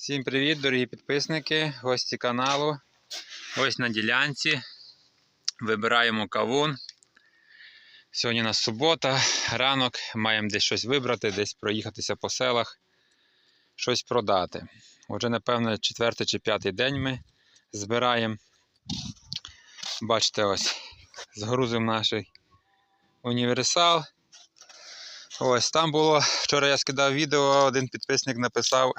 Всім привіт, дорогі підписники, гості каналу. Ось на ділянці. Вибираємо кавун. Сьогодні у нас субота, ранок, маємо десь щось вибрати, десь проїхатися по селах, щось продати. Отже, напевно, четвертий чи п'ятий день ми збираємо. Бачите, ось згрузимо наш універсал. Ось там було. Вчора я скидав відео, один підписник написав.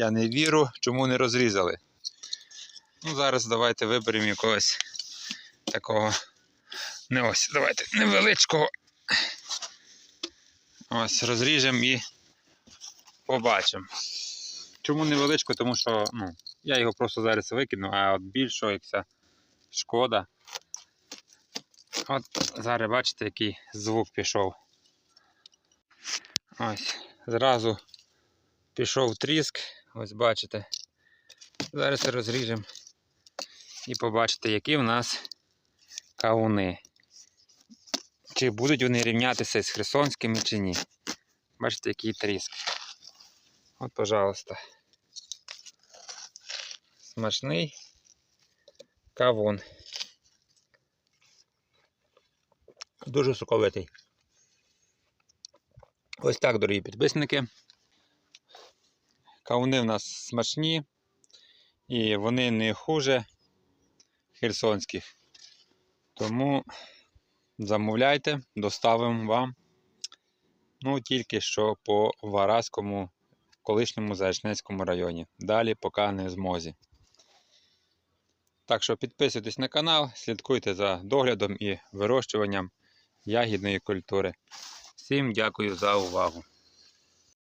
Я не вірю, чому не розрізали. Ну, зараз давайте виберемо якогось такого. Не ось, давайте невеличкого. Ось, розріжемо і побачимо. Чому невеличко? Тому що ну, я його просто зараз викину, а от більшого, як ця шкода. От зараз бачите, який звук пішов. Ось, зразу пішов тріск. Ось бачите. Зараз розріжемо і побачите, які в нас кавуни. Чи будуть вони рівнятися з херсонськими чи ні. Бачите, який тріск. От, пожалуйста. Смачний кавун. Дуже соковитий. Ось так, дорогі підписники. Кавуни в нас смачні і вони не хуже херсонських. Тому замовляйте, доставимо вам. Ну, тільки що по Вараському, колишньому Заячнецькому районі. Далі поки не в змозі. Так що підписуйтесь на канал, слідкуйте за доглядом і вирощуванням ягідної культури. Всім дякую за увагу!